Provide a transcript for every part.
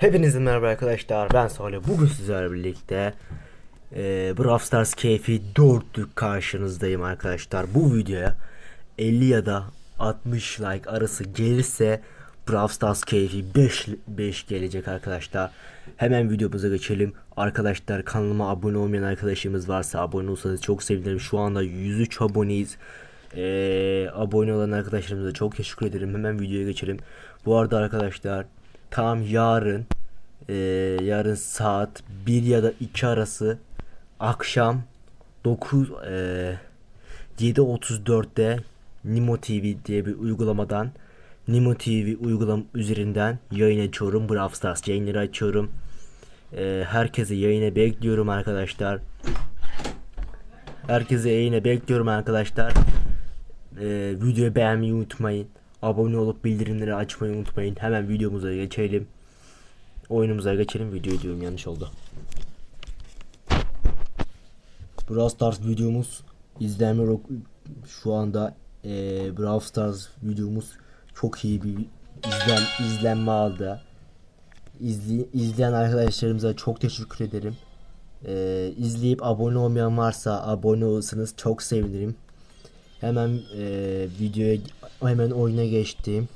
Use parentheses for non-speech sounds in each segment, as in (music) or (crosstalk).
Hepinize merhaba arkadaşlar. Ben Salih. Bugün sizlerle birlikte e, Brawl Stars keyfi 4'lük karşınızdayım arkadaşlar. Bu videoya 50 ya da 60 like arası gelirse Brawl Stars keyfi 5, 5 gelecek arkadaşlar. Hemen videomuza geçelim. Arkadaşlar kanalıma abone olmayan arkadaşımız varsa abone olsanız çok sevinirim. Şu anda 103 aboneyiz. E, abone olan arkadaşlarımıza çok teşekkür ederim. Hemen videoya geçelim. Bu arada arkadaşlar tam yarın e, yarın saat 1 ya da 2 arası akşam 9 e, 7.34'te Nimo TV diye bir uygulamadan Nimo TV uygulam üzerinden yayın açıyorum. Brawl Stars yayınları açıyorum. E, herkese yayına bekliyorum arkadaşlar. Herkese yayına bekliyorum arkadaşlar. E, videoyu beğenmeyi unutmayın. Abone olup bildirimleri açmayı unutmayın. Hemen videomuza geçelim. Oyunumuza geçelim. Video diyorum yanlış oldu. Brawl Stars videomuz izlenme şu anda e, Brawl Stars videomuz çok iyi bir izlen izlenme aldı. İzli, izleyen arkadaşlarımıza çok teşekkür ederim. E, izleyip abone olmayan varsa abone olursanız çok sevinirim. Hemen e, videoya hemen oyuna geçtim.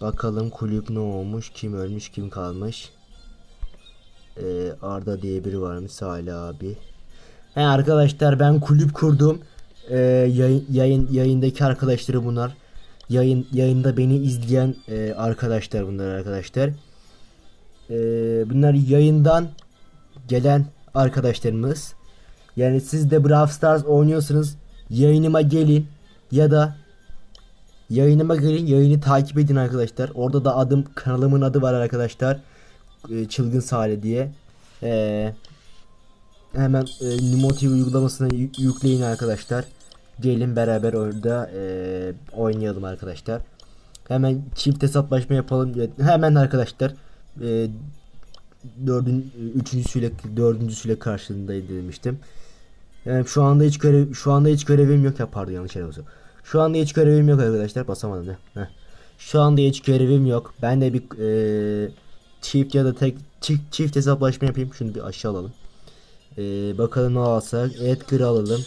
Bakalım kulüp ne olmuş, kim ölmüş, kim kalmış. Ee, Arda diye biri varmış Salih abi. He arkadaşlar ben kulüp kurdum. Ee, yayın, yayın yayındaki arkadaşları bunlar. Yayın yayında beni izleyen e, arkadaşlar bunlar arkadaşlar. Ee, bunlar yayından gelen arkadaşlarımız. Yani siz de Brawl Stars oynuyorsanız yayınıma gelin ya da Yayınıma gelin yayını takip edin arkadaşlar. Orada da adım kanalımın adı var arkadaşlar. Ee, Çılgın Sale diye. Ee, hemen e, uygulamasını yü- yükleyin arkadaşlar. Gelin beraber orada e, oynayalım arkadaşlar. Hemen çift hesaplaşma yapalım. Hemen arkadaşlar. E, dördün, üçüncüsüyle dördüncüsüyle karşılığındaydı demiştim. Yani şu anda hiç görev şu anda hiç görevim yok ya pardon yanlış basıyorum. Şu anda hiç görevim yok arkadaşlar basamadım. Heh. Şu anda hiç görevim yok. Ben de bir eee, çift ya da tek çift, çift hesaplaşma yapayım. Şunu bir aşağı alalım. Eee, bakalım ne alsak. Edgar alalım.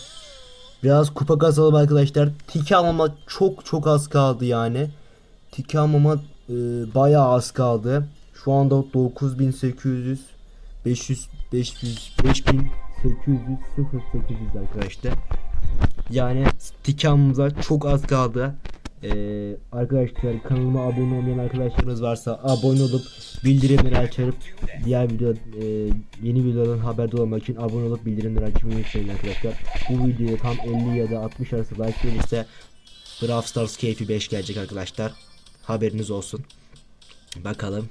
Biraz kupa kazalım arkadaşlar. Tiki almama çok çok az kaldı yani. Tiki almama eee, bayağı az kaldı. Şu anda 9800 500 500 5800 0800 arkadaşlar. Yani tikamımıza çok az kaldı. Ee, arkadaşlar kanalıma abone olmayan arkadaşlarımız varsa abone olup bildirimleri açıp diğer video e, yeni videodan haberdar olmak için abone olup bildirimleri açmayı unutmayın arkadaşlar. Bu videoya tam 50 ya da 60 arası like gelirse Brawl Stars keyfi 5 gelecek arkadaşlar. Haberiniz olsun. Bakalım.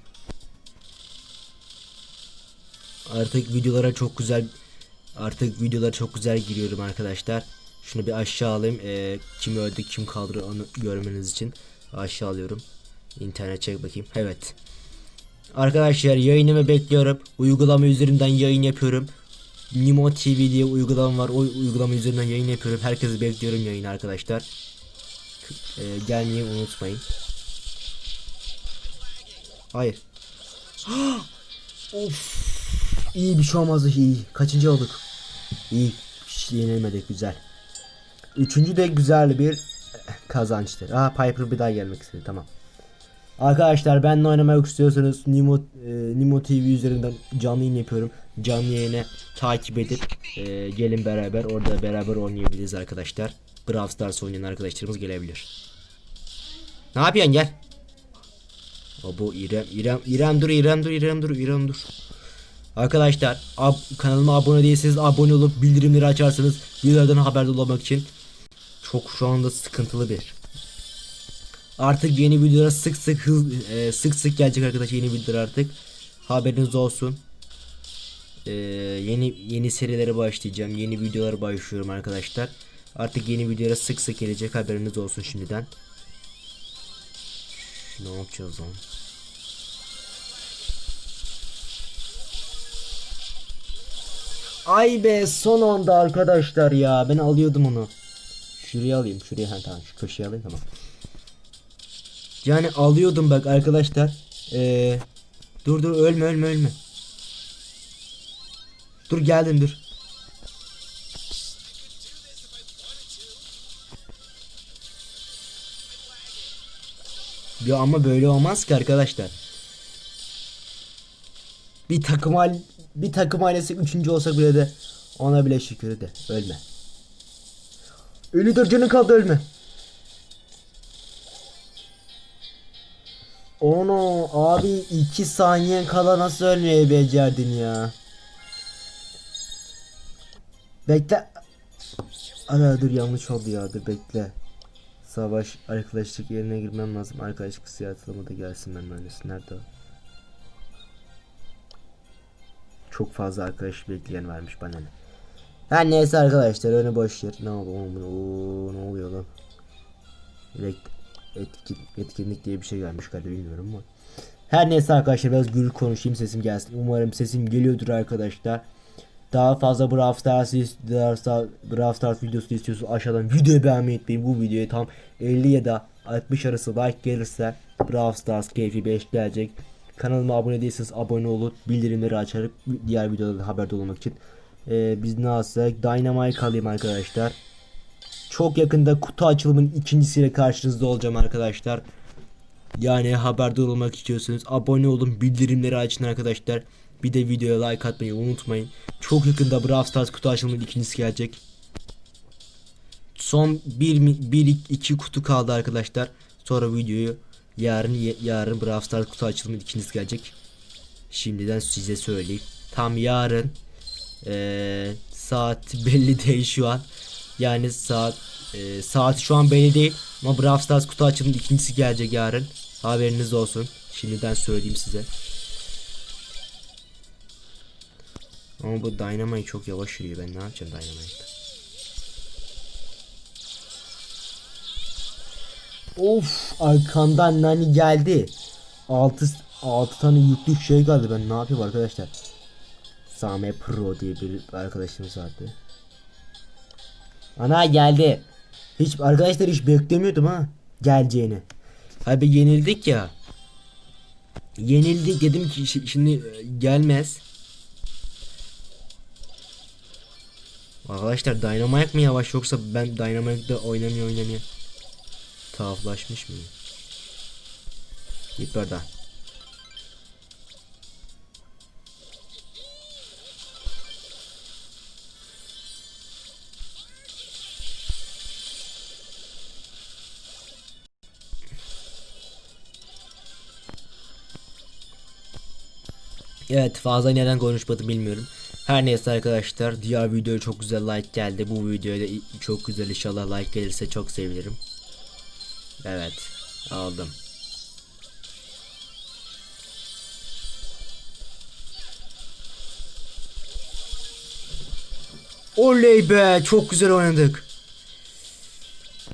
Artık videolara çok güzel artık videolara çok güzel giriyorum arkadaşlar. Şunu bir aşağı alayım. Ee, kim öldü kim kaldı onu görmeniz için aşağı alıyorum. İnternet çek bakayım. Evet. Arkadaşlar yayınımı bekliyorum. Uygulama üzerinden yayın yapıyorum. Nimo TV diye uygulama var. O uygulama üzerinden yayın yapıyorum. Herkesi bekliyorum yayın arkadaşlar. Ee, gelmeyi unutmayın. Hayır. (gasps) of. İyi bir şey olmazdı iyi. Kaçıncı olduk? İyi. Yenilmedik güzel. Üçüncü de güzel bir kazançtır. Aa Piper bir daha gelmek istedi tamam. Arkadaşlar benimle oynamak istiyorsanız Nimo, e, Nimo TV üzerinden canlı yayın yapıyorum. Canlı yayını takip edip e, gelin beraber orada beraber oynayabiliriz arkadaşlar. Brawl Stars oynayan arkadaşlarımız gelebilir. Ne yapıyorsun gel. O bu İrem İrem İrem dur İrem dur İrem dur İrem dur. Arkadaşlar ab- kanalıma abone değilseniz abone olup bildirimleri açarsanız videolardan haberdar olmak için çok şu anda sıkıntılı bir. Artık yeni videolar sık sık hız, e, sık sık gelecek arkadaşlar yeni videolar artık. Haberiniz olsun. E, yeni yeni serilere başlayacağım. Yeni videolara başlıyorum arkadaşlar. Artık yeni videolara sık sık gelecek haberiniz olsun şimdiden. Ne yapacağız lan? Ay be son anda arkadaşlar ya ben alıyordum onu. Şuraya alayım şuraya ha tamam şu köşeye alayım tamam. Yani alıyordum bak arkadaşlar. Ee, Dur dur ölme ölme ölme. Dur geldim dur. Ya ama böyle olmaz ki arkadaşlar. Bir takım hal bir takım ailesi üçüncü olsak bile de ona bile şükür de ölme. Ölü canın kaldı ölme. Ono abi 2 saniyen kala nasıl ölmeye becerdin ya? Bekle. Ara dur yanlış oldu ya dur bekle. Savaş arkadaşlık yerine girmem lazım. Arkadaşlık siyasetlama da gelsin ben öylesi. Nerede o? Çok fazla arkadaş bekleyen varmış bana. Her neyse arkadaşlar onu boş yer. Ne? Oo, ne oluyor lan? Etkin, etkinlik diye bir şey gelmiş galiba bilmiyorum ama. Her neyse arkadaşlar biraz gürül konuşayım sesim gelsin. Umarım sesim geliyordur arkadaşlar. Daha fazla Brawl Stars videosu istiyorsanız aşağıdan videoyu beğenmeyi unutmayın. Bu videoya tam 50 ya da 60 arası like gelirse Brawl Stars keyfi 5 gelecek. Kanalıma abone değilseniz abone olup bildirimleri açarak diğer videolardan haberdar olmak için. Ee, biz ne alsak Dynamite alayım arkadaşlar. Çok yakında kutu açılımının ikincisiyle karşınızda olacağım arkadaşlar. Yani haberdar olmak istiyorsanız abone olun bildirimleri açın arkadaşlar. Bir de videoya like atmayı unutmayın. Çok yakında Brawl Stars kutu açılımının ikincisi gelecek. Son 1 1 2 kutu kaldı arkadaşlar. Sonra videoyu yarın yarın Brawl Stars kutu açılımının ikincisi gelecek. Şimdiden size söyleyeyim. Tam yarın ee, saat (laughs) belli değil şu an. Yani saat e, saat şu an belli değil ama Brawl Stars kutu açılımının ikincisi gelecek yarın. Haberiniz olsun. Şimdiden söyleyeyim size. Ama bu Dynamite çok yavaş yürüyor. Ben ne yapacağım Dynamite'da? Of arkamdan nani geldi. 6 6 tane yüklü şey geldi. Ben ne yapayım arkadaşlar? Same Pro diye bir arkadaşımız vardı. Ana geldi. Hiç arkadaşlar hiç beklemiyordum ha geleceğini. Abi yenildik ya. Yenildik dedim ki şimdi gelmez. Arkadaşlar Dynamite mi yavaş yoksa ben Dynamite'de oynamıyor oynamıyor. Tuhaflaşmış mıyım? Git buradan. Evet fazla neden konuşmadım bilmiyorum. Her neyse arkadaşlar diğer videoya çok güzel like geldi. Bu videoya da çok güzel inşallah like gelirse çok sevinirim. Evet aldım. Oley be çok güzel oynadık.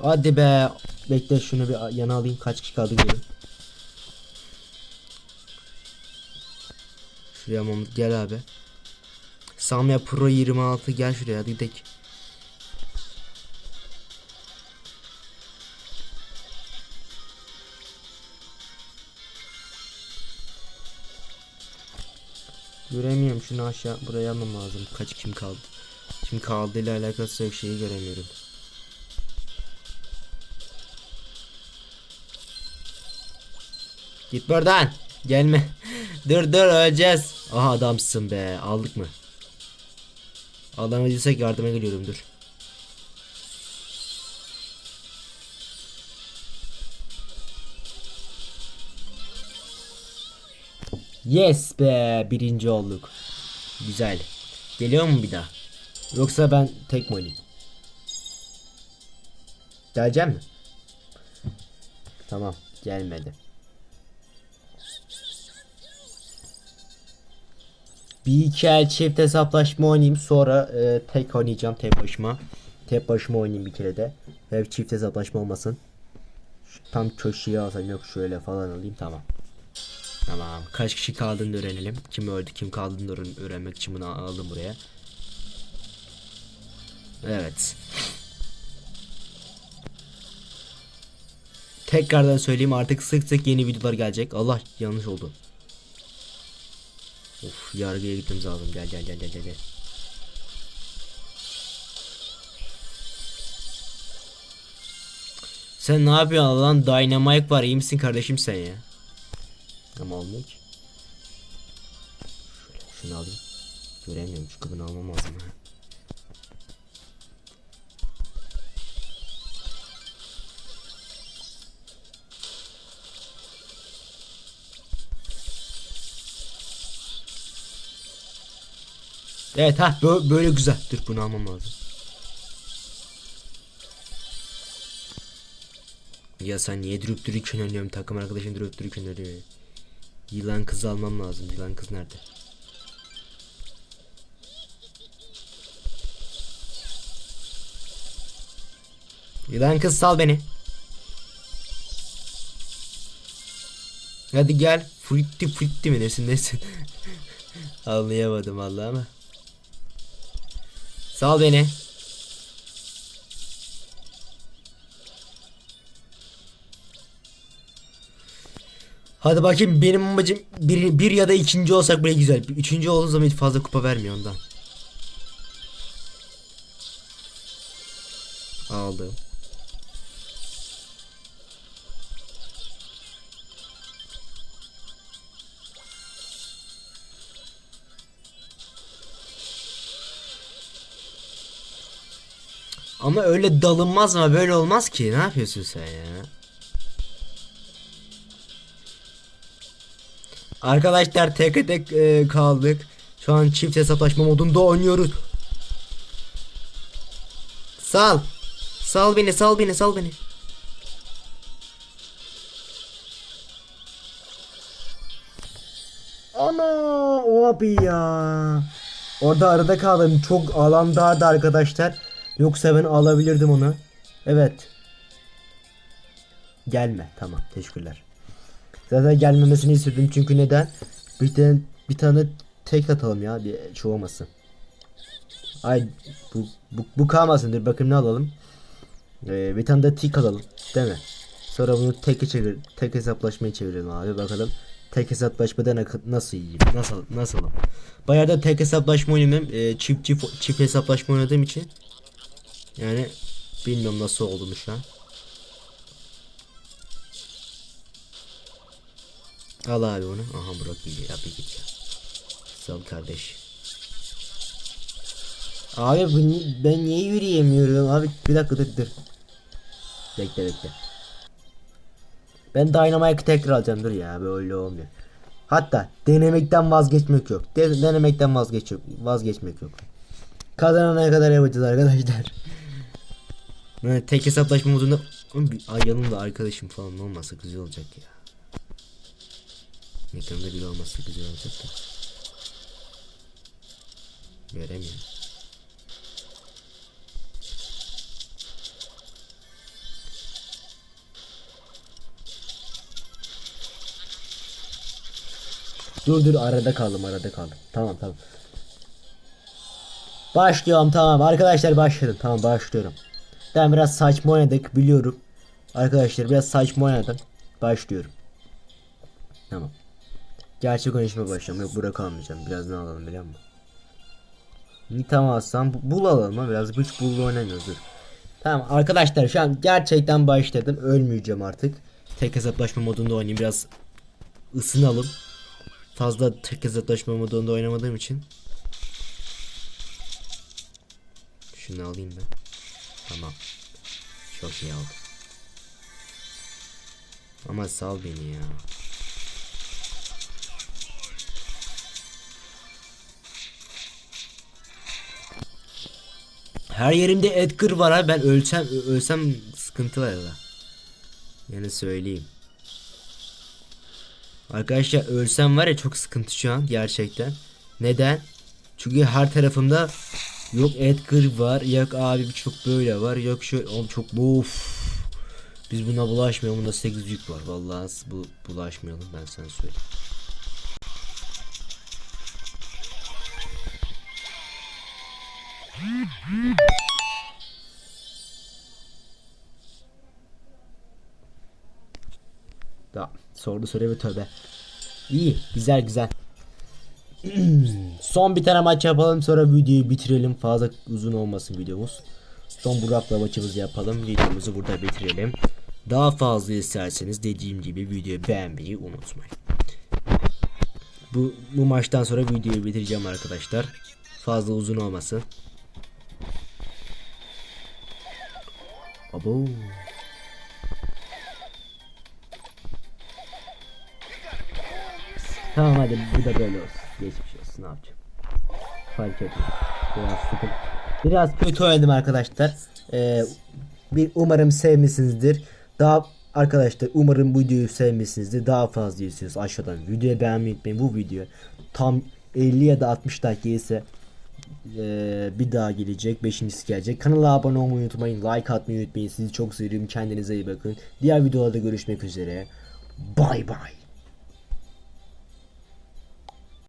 Hadi be. Bekle şunu bir yana alayım kaç kişi kaldı gelin. Şuraya Mahmut gel abi. Samya Pro 26 gel şuraya hadi gidelim. Göremiyorum şunu aşağı buraya almam lazım. Kaç kim kaldı? Kim kaldı ile alakası yok şeyi göremiyorum. Git buradan. Gelme. (laughs) dur dur öleceğiz. Aha adamsın be. Aldık mı? Alamadıysak yardıma geliyorum dur. Yes be birinci olduk. Güzel. Geliyor mu bir daha? Yoksa ben tek mi oynayayım? Geleceğim mi? Tamam gelmedi. Bir iki el çift hesaplaşma oynayayım sonra e, tek oynayacağım tek başıma. Tek başıma oynayayım bir kere de. Hep çift hesaplaşma olmasın. Tam köşeye alsam yok şöyle falan alayım tamam. Tamam kaç kişi kaldığını öğrenelim. Kim öldü kim kaldığını öğren öğrenmek için bunu aldım buraya. Evet. Tekrardan söyleyeyim artık sık sık yeni videolar gelecek. Allah yanlış oldu. Of yargıya gitmemiz lazım. Gel gel gel gel. gel. Sen ne yapıyorsun lan? Dynamite var. İyi misin kardeşim sen ya? Ki. Şöyle şunu alayım. Göremiyorum çünkü bunu almam lazım. Evet ha bö- böyle güzel. Dur bunu almam lazım. Ya sen niye durup dururken ölüyorum takım arkadaşın durup dururken ölüyor. Yılan kızı almam lazım. Yılan kız nerede? Yılan kız sal beni. Hadi gel. Fritti fritti mi nesin nesin? (laughs) Anlayamadım vallahi. Sal beni. Hadi bakayım benim amacım bir, bir ya da ikinci olsak bile güzel. Üçüncü olduğu zaman hiç fazla kupa vermiyor ondan. Aldım. Ama öyle dalınmaz ama böyle olmaz ki. Ne yapıyorsun sen ya? Arkadaşlar tek tek e, kaldık. Şu an çift hesaplaşma modunda oynuyoruz. Sal. Sal beni, sal beni, sal beni. Ana abi ya. Orada arada kaldım. Çok alan dardı arkadaşlar. Yoksa ben alabilirdim onu. Evet. Gelme. Tamam. Teşekkürler. Zaten gelmemesini istedim çünkü neden? Bir tane bir tane tek atalım ya bir olmasın. Ay bu bu, bu kalmasın dur bakayım ne alalım. Ee, bir tane de tik alalım değil mi? Sonra bunu tek çevir tek hesaplaşmaya çevirelim abi bakalım. Tek hesaplaşmada nasıl yiyeyim? Nasıl nasılım? Bayağı da tek hesaplaşma oynuyorum. Ee, çift çift çift hesaplaşma oynadığım için. Yani bilmiyorum nasıl olduğunu şu an. Al abi onu. Aha Burak geliyor. Abi git ya. Sağ ol kardeş. Abi bu, ben niye yürüyemiyorum? Abi bir dakika dur dur. Bekle bekle. Ben Dynamite'ı tekrar alacağım dur ya böyle olmuyor. Hatta denemekten vazgeçmek yok. De- denemekten vazgeç yok. Vazgeçmek yok. Kazanana kadar yapacağız arkadaşlar. Tek hesaplaşma modunda ay yanımda arkadaşım falan olmasa güzel olacak ya. Ekranda biri olmasa güzel olacak da. Göremiyorum. Dur dur arada kaldım arada kaldım. Tamam tamam. Başlıyorum tamam arkadaşlar başladım tamam başlıyorum. Ben biraz saçma oynadık biliyorum. Arkadaşlar biraz saçma oynadım. Başlıyorum. Tamam. Gerçek konuşmaya başlayalım. Yok burada kalmayacağım. Biraz ne alalım biliyor musun? Nita mı alsam? Bu- Bul alalım ha. Biraz hiç bull oynamıyoruz. Dur. Tamam arkadaşlar şu an gerçekten başladım. Ölmeyeceğim artık. Tek hesaplaşma modunda oynayayım. Biraz ısınalım. Fazla tek hesaplaşma modunda oynamadığım için. Şunu alayım ben. Tamam. Çok iyi aldım. Ama sal beni ya. Her yerimde Edgar var ha ben ölsem ölsem sıkıntı var ya. Yani söyleyeyim. Arkadaşlar ölsem var ya çok sıkıntı şu an gerçekten. Neden? Çünkü her tarafımda yok Edgar var, yok abi çok böyle var, yok şöyle oğlum çok of. Biz buna bulaşmayalım. Bunda 8 yük var. Vallahi bu bulaşmayalım ben sana söyleyeyim. Da sordu bir tövbe. İyi, güzel güzel. (clears throat) Son bir tane maç yapalım sonra videoyu bitirelim. Fazla uzun olmasın videomuz. Son Burak'la maçımızı yapalım. Videomuzu burada bitirelim. Daha fazla isterseniz dediğim gibi videoyu beğenmeyi unutmayın. Bu, bu maçtan sonra videoyu bitireceğim arkadaşlar. Fazla uzun olmasın. Abo. Tamam hadi bu da böyle olsun. Geçmiş olsun ne yapacağım. Fark etmez. Biraz sıkıntı. Biraz kötü oynadım arkadaşlar. Ee, bir umarım sevmişsinizdir. Daha arkadaşlar umarım bu videoyu sevmişsinizdir. Daha fazla istiyorsanız aşağıdan videoyu beğenmeyi unutmayın. Bu video tam 50 ya da 60 dakika ise ee, bir daha gelecek. Beşincisi gelecek. Kanala abone olmayı unutmayın. Like atmayı unutmayın. Sizi çok seviyorum. Kendinize iyi bakın. Diğer videolarda görüşmek üzere. Bay bay.